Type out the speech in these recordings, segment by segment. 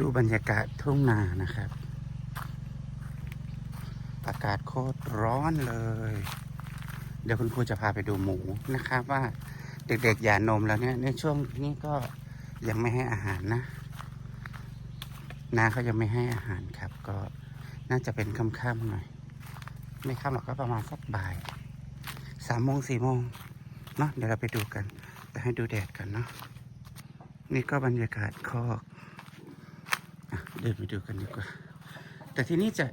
ดูบรรยากาศทุ่งนานะครับ อากาศโคตรร้อนเลย เดี๋ยวคุณครูจะพาไปดูหมูนะครับว่าเด็กๆหย่านมแล้วเนี่ยในช่วงนี้ก็ยังไม่ให้อาหารนะนาเขายังไม่ให้อาหารครับ ก็น่าจะเป็นค่ำๆหน่อย ไม่ค่ำหรอกก็ประมาณสักบ่ายสามโมงสี่โมงเนาะเดี๋ยวเราไปดูกัน แต่ให้ดูแดดกันเนาะนี่ก็บรรยากาศคอก เดินไปดูกันดีกว่า แต่ที่นี่จะ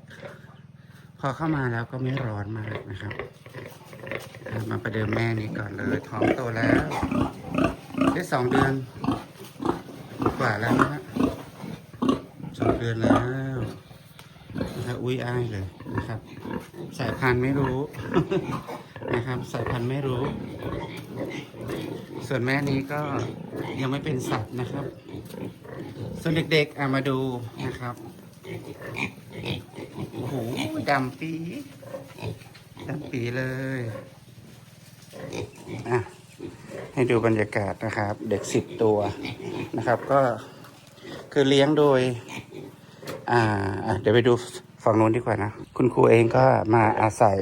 พอเข้ามาแล้วก็ไม่ร้อนมากนะครับ มาประเดิมแม่นี้ก่อนเลยท้องโตแล้ว ได้สองเดือน กว่าแล้วนะฮะสองเดือนแล้ว นะครับอุ้ยอ้ายเลยนะครับ สายพันธุ์ไม่รู้ นะครับ สายพันธุ์ไม่รู้ ส่วนแม่นี้ก็ยังไม่เป็นสัตว์นะครับ ส่วนเด็กๆอะมาดูนะครับโอ้โหดำปีดำปีเลยอะให้ดูบรรยากาศนะครับ เด็กสิบตัวนะครับ ก็คือเลี้ยงโดย อ่าเดี๋ยวไปดูฝั่งนู้นดีกว่านะ คุณครูเองก็มาอาศัย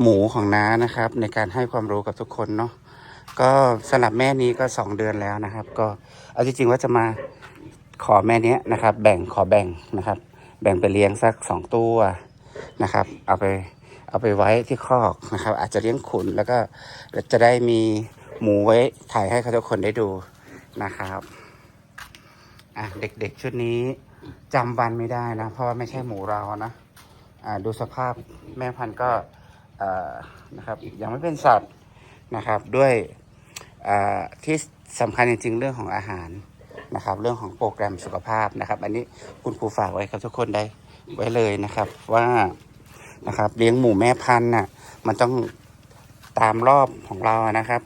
หมูของน้านะครับ ในการให้ความรู้กับทุกคนเนาะก็สำหรับแม่นี้ก็สองเดือนแล้วนะครับ ก็เอาจริงๆว่าจะมาขอแม่เนี้ยนะครับ แบ่งขอแบ่งนะครับ แบ่งไปเลี้ยงสักสองตัวนะครับ เอาไปเอาไปไว้ที่คอกนะครับ อาจจะเลี้ยงขุนแล้วก็จะได้มีหมูไว้ถ่ายให้เขาทุกคนได้ดูนะครับอะเด็กๆชุดนี้ จำวันไม่ได้นะเพราะว่าไม่ใช่หมูเรานะดูสภาพแม่พันธุ์ก็นะครับยังไม่เป็นสัตว์นะครับด้วยที่สำคัญจริงๆเรื่องของอาหารนะครับเรื่องของโปรแกรมสุขภาพนะครับ อันนี้คุณครูฝากไว้กับทุกคนได้ไว้เลยนะครับว่านะครับเลี้ยงหมูแม่พันธุ์น่ะมันต้องตามรอบของเรานะครับ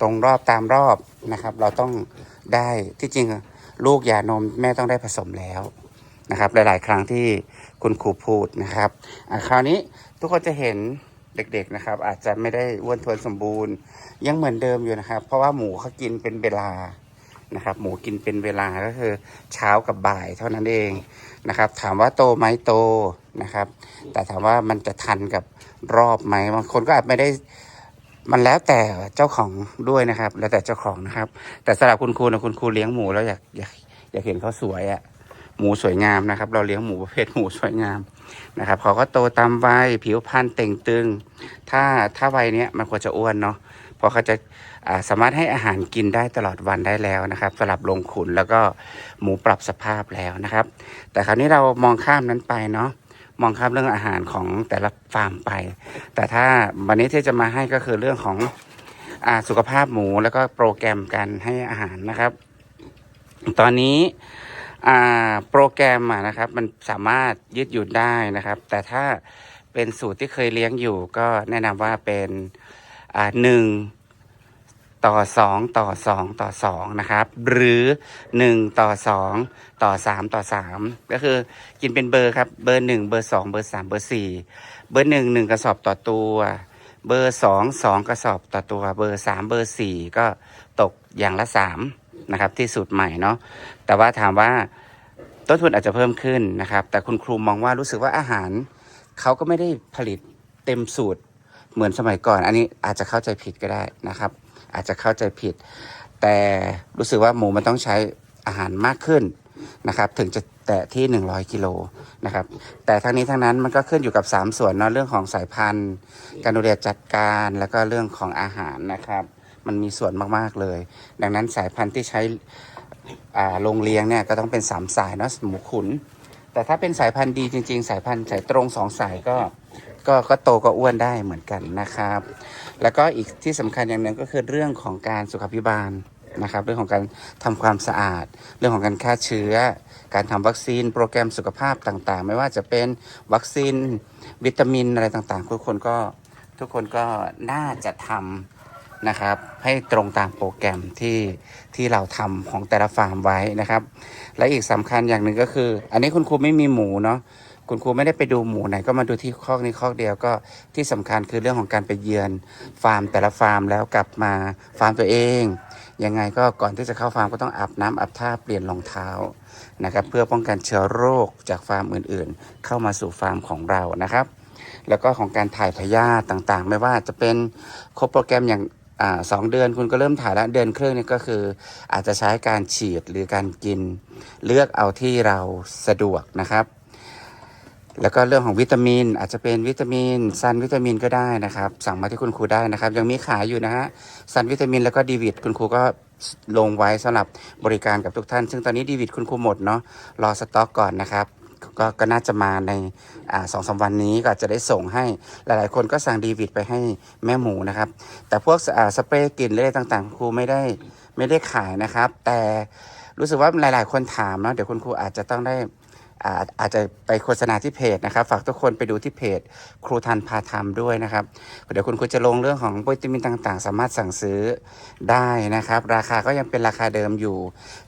ตรงรอบตามรอบนะครับ เราต้องได้ที่จริง ลูกหย่านมแม่ต้องได้ผสมแล้วนะครับ หลาย ๆ ครั้งที่คุณครูพูดนะครับอะคราวนี้ทุกคนจะเห็นเด็ก ๆ นะครับ อาจจะไม่ได้อ้วนทวนสมบูรณ์ ยังเหมือนเดิมอยู่นะครับ เพราะว่าหมูเขากินเป็นเวลานะครับ หมูกินเป็นเวลาก็คือเช้ากับบ่ายเท่านั้นเองนะครับ ถามว่าโตไหมโตนะครับ แต่ถามว่ามันจะทันกับรอบไหมบางคนก็อาจไม่ได้ มันแล้วแต่เจ้าของด้วยนะครับ แล้วแต่เจ้าของนะครับ แต่สำหรับคุณครูนะคุณครูเลี้ยงหมูแล้วอยากอยากอยากเห็นเขาสวยอะ่ะหมูสวยงามนะครับ เราเลี้ยงหมูประเภทหมูสวยงามนะครับเขาก็โตตามวัยผิวพรรณเต่งตึง ถ้าถ้าวัยเนี้ยมันควรจะอ้วนเนาะเพราะเขาจะาสามารถให้อาหารกินได้ตลอดวันได้แล้วนะครับสำหรับลงขุนแล้วก็หมูปรับสภาพแล้วนะครับ แต่คราวนี้เรามองข้ามนั้นไปเนาะ มองข้ามเรื่องอาหารของแต่ละฟาร์มไป แต่ถ้าวันนี้ที่จะมาให้ก็คือเรื่องของอสุขภาพหมูแล้วก็โปรแกรมการให้อาหารนะครับ ตอนนี้โปรแกรมะนะครับ มันสามารถยืดหยุ่นได้นะครับ แต่ถ้าเป็นสูตรที่เคยเลี้ยงอยู่ก็แนะนำว่าเป็นหนึ่ง ต่อสองต่อสองต่อสองนะครับ หรือหนึ่งต่อสองต่อสามต่อสามก็คือกินเป็นเบอร์ครับ เบอร์หนึ่งเบอร์สองเบอร์สามเบอร์สี่เบอร์หนึ่งหนึ่งกระสอบต่อตัว เบอร์สองสองกระสอบต่อตัว เบอร์สามเบอร์สี่ก็ตกอย่างละสามนะครับ ที่สูตรใหม่เนาะ แต่ว่าถามว่าต้นทุนอาจจะเพิ่มขึ้นนะครับ แต่คุณครูมองว่ารู้สึกว่าอาหารเขาก็ไม่ได้ผลิตเต็มสูตร เหมือนสมัยก่อน อันนี้อาจจะเข้าใจผิดก็ได้นะครับ อาจจะเข้าใจผิด แต่รู้สึกว่าหมูมันต้องใช้อาหารมากขึ้นนะครับ ถึงจะแตะที่ 100กิโลนะครับ แต่ทั้งนี้ทั้งนั้นมันก็ขึ้นอยู่กับ 3 ส่วนเนาะเรื่องของสายพันธุ์ การดูแลจัดการแล้วก็เรื่องของอาหารนะครับ มันมีส่วนมากๆเลย ดังนั้นสายพันธุ์ที่ใช้โรงเลี้ยงเนี่ยก็ต้องเป็น 3 สายเนาะหมูขุน แต่ถ้าเป็นสายพันธุ์ดีจริง ๆ สายพันธุ์สายตรงสองสายก็ ก็ก็โตก็อ้วนได้เหมือนกันนะครับ แล้วก็อีกที่สำคัญอย่างหนึ่งก็คือเรื่องของการสุขภิบาลนะครับ เรื่องของการทำความสะอาด เรื่องของการฆ่าเชื้อ การทำวัคซีนโปรแกรมสุขภาพต่างๆ ไม่ว่าจะเป็นวัคซีนวิตามินอะไรต่างๆ ทุกคนก็ทุกคนก็น่าจะทำนะครับให้ตรงตามโปรแกรมที่ที่เราทำของแต่ละฟาร์มไว้นะครับ และอีกสำคัญอย่างหนึ่งก็คือ อันนี้คุณครูไม่มีหมูเนาะ คุณครูไม่ได้ไปดูหมูไหนก็มาดูที่คอกนี้คอกเดียวก็ที่สำคัญคือเรื่องของการไปเยือนฟาร์มแต่ละฟาร์มแล้วกลับมาฟาร์มตัวเองยังไงก็ก่อนที่จะเข้าฟาร์มก็ต้องอาบน้ำอาบท่าเปลี่ยนรองเท้านะครับเพื่อป้องกันเชื้อโรคจากฟาร์มอื่นๆ เข้ามาสู่ฟาร์มของเรานะครับ แล้วก็ของการถ่ายพยาธิต่างๆ ไม่ว่าจะเป็นครบโปรแกรมอย่างอสองเดือนคุณก็เริ่มถ่ายแล้วเดือนครึ่งนี่ก็คือ อาจจะใช้การฉีดหรือการกิน เลือกเอาที่เราสะดวกนะครับ แล้วก็เรื่องของวิตามิน อาจจะเป็นวิตามินซันวิตามินก็ได้นะครับ สั่งมาที่คุณครูได้นะครับ ยังมีขายอยู่นะฮะซันวิตามินแล้วก็ดีวิตคุณครูก็ลงไว้สำหรับบริการกับทุกท่าน ซึ่งตอนนี้ดีวิตคุณครูหมดเนาะรอสต็อกก่อนนะครับก็ก็น่าจะมาในอสองสามวันนี้ก็จะได้ส่งให้หลายๆ คนก็สั่งดีวิตไปให้แม่หมูนะครับ แต่พวกอ่าสเปรย์กลิ่นอะไรต่างๆคุณครูไม่ได้ไม่ได้ขายนะครับ แต่รู้สึกว่าหลาย ๆ คนถามเนาะเดี๋ยวคุณครูอาจจะต้องได้ อาอาจจะไปโฆษณาที่เพจนะครับ ฝากทุกคนไปดูที่เพจครูทันพาทำด้วยนะครับ เดี๋ยวคุณครูจะลงเรื่องของวิตามินต่างๆ สามารถสั่งซื้อได้นะครับ ราคาก็ยังเป็นราคาเดิมอยู่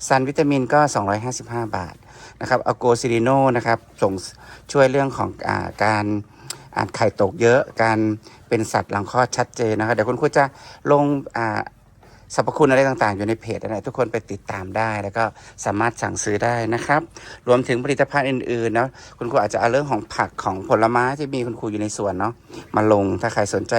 ซันวิตามินก็ 255 บาทนะครับอโกซิลิโนนะครับส่งช่วยเรื่องของอาการอ่าไข่ตกเยอะ การเป็นสัตว์หลังคลอดชัดเจนนะครับ เดี๋ยวคุณครูจะลงอ่า สรรพคุณอะไรต่างๆ อยู่ในเพจนะทุกคนไปติดตามได้ แล้วก็สามารถสั่งซื้อได้นะครับ รวมถึงผลิตภัณฑ์อื่นๆนะคุณครูอาจจะเอาเรื่องของผักของผลไม้ที่มีคุณครูอยู่ในสวนเนาะมาลงถ้าใครสนใจ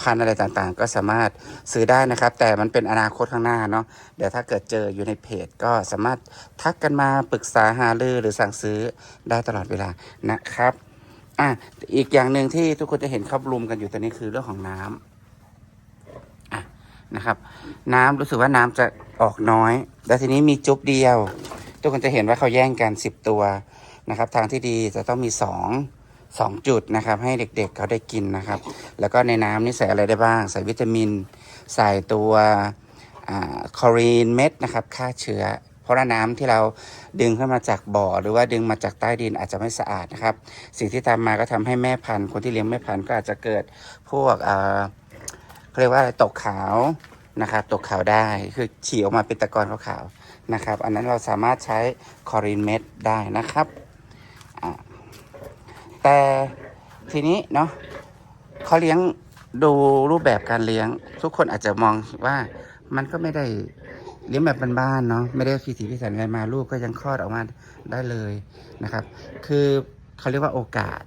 พันธุ์อะไรต่างๆ ก็สามารถซื้อได้นะครับ แต่มันเป็นอนาคตข้างหน้าเนาะเดี๋ยวถ้าเกิดเจออยู่ในเพจ ก็สามารถทักกันมาปรึกษาหารือหรือสั่งซื้อได้ตลอดเวลานะครับอะอีกอย่างหนึ่งที่ทุกคนจะเห็นครอบรุมกันอยู่ตอนนี้คือเรื่องของน้ำ นะครับ น้ำรู้สึกว่าน้ำจะออกน้อย แล้วทีนี้มีจุ๊บเดียว ทุกคนจะเห็นว่าเขาแย่งกัน10ตัวนะครับ ทางที่ดีจะต้องมี2 2จุดนะครับ ให้เด็กๆเขาได้กินนะครับ แล้วก็ในน้ำนี่ใส่อะไรได้บ้าง ใส่วิตามิน ใส่ตัวคอรีนเม็ดนะครับฆ่าเชื้อ เพราะว่าน้ำที่เราดึงขึ้นมาจากบ่อ หรือว่าดึงมาจากใต้ดินอาจจะไม่สะอาดนะครับ สิ่งที่ตามมาก็ทำให้แม่พันธุ์คนที่เลี้ยงแม่พันธุ์ก็อาจจะเกิดพวกอ่า เขาเรียกว่าอะไรตกขาวนะครับ ตกขาวได้คือฉี่ออกมาเป็นตะกอนขาวๆนะครับ อันนั้นเราสามารถใช้คอรินเม็ดได้นะครับแต่ทีนี้เนาะเขาเลี้ยงดูรูปแบบการเลี้ยง ทุกคนอาจจะมองว่ามันก็ไม่ได้เลี้ยงแบบบ้านๆเนาะไม่ได้พิถีพิถันอะไรมาลูกก็ยังคลอดออกมาได้เลยนะครับ คือเขาเรียกว่าโอกาส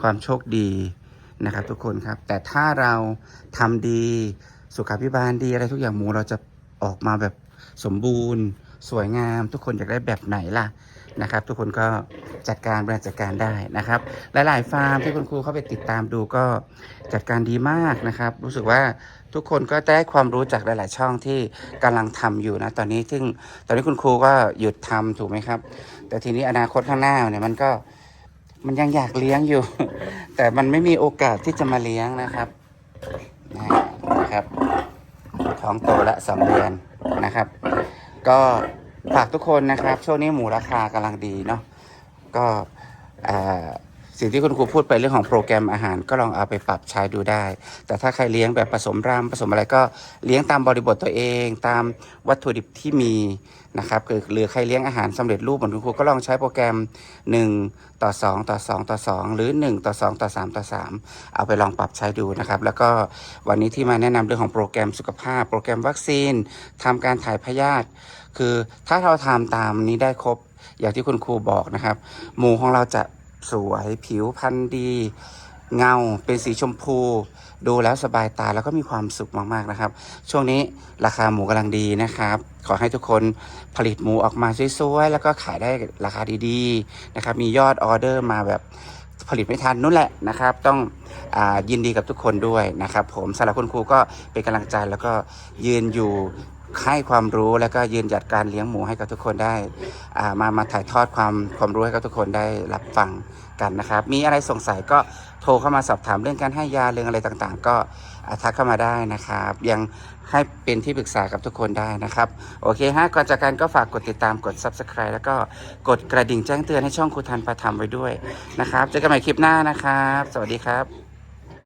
ความโชคดี นะครับทุกคนครับ แต่ถ้าเราทำดีสุขาพิบาลดีอะไรทุกอย่างหมูเราจะออกมาแบบสมบูรณ์ สวยงาม ทุกคนอยากได้แบบไหนล่ะนะครับ ทุกคนก็จัดการบริหารจัดการได้นะครับ หลาย ๆ ฟาร์มที่คุณครูเข้าไปติดตามดูก็จัดการดีมากนะครับ รู้สึกว่าทุกคนก็ได้ความรู้จากหลาย ๆ ช่องที่กำลังทำอยู่นะตอนนี้ซึ่งตอนนี้คุณครูก็หยุดทำถูกไหมครับ แต่ทีนี้อนาคตข้างหน้าเนี่ยมันก็ มันยังอยากเลี้ยงอยู่ แต่มันไม่มีโอกาสที่จะมาเลี้ยงนะครับนะนะครับท้องโตละสองเดือนนะครับ ก็ฝากทุกคนนะครับ ช่วงนี้หมูราคากำลังดีเนาะก็อ่า สิ่งที่คุณครูพูดไปเรื่องของโปรแกรมอาหารก็ลองเอาไปปรับใช้ดูได้ แต่ถ้าใครเลี้ยงแบบผสมรำผสมอะไรก็เลี้ยงตามบริบทตัวเอง ตามวัตถุดิบที่มีนะครับคือหรือใครเลี้ยงอาหารสำเร็จรูปเหมือนคุณครูก็ลองใช้โปรแกรม 1 ต่อ 2 ต่อ 2 ต่อ 2 หรือ 1 ต่อ 2 ต่อ 3 ต่อ 3 เอาไปลองปรับใช้ดูนะครับ แล้วก็วันนี้ที่มาแนะนำเรื่องของโปรแกรมสุขภาพ โปรแกรมวัคซีนทำการถ่ายพยาธิคือถ้าเราทำตามนี้ได้ครบอย่างที่คุณครูบอกนะครับ หมูของเราจะ สวย ผิวพรรณดี เงาเป็นสีชมพู ดูแล้วสบายตาแล้วก็มีความสุขมากๆนะครับ ช่วงนี้ราคาหมูกำลังดีนะครับ ขอให้ทุกคนผลิตหมูออกมาสวยๆแล้วก็ขายได้ราคาดีๆนะครับ มียอดออเดอร์มาแบบผลิตไม่ทันนู่นแหละนะครับ ต้องอยินดีกับทุกคนด้วยนะครับ ผมสำหรับคุณครูก็เป็นกำลังใจแล้วก็ยืนอยู่ ให้ความรู้แล้วก็ยืนหยัดการเลี้ยงหมูให้กับทุกคนได้ามามาถ่ายทอดความความรู้ให้กับทุกคนได้รับฟังกันนะครับ มีอะไรสงสัยก็โทรเข้ามาสอบถามเรื่องการให้ยาเรื่องอะไรต่างๆ ก็ทักเข้ามาได้นะครับ ยังให้เป็นที่ปรึกษากับทุกคนได้นะครับ โอเคฮะก่อนจากกันก็ฝากกดติดตามกด subscribe แล้วก็กดกระดิ่งแจ้งเตือนให้ช่องครูทันประทำไว้ด้วยนะครับเจอกันใหม่คลิปหน้านะครับ สวัสดีครับ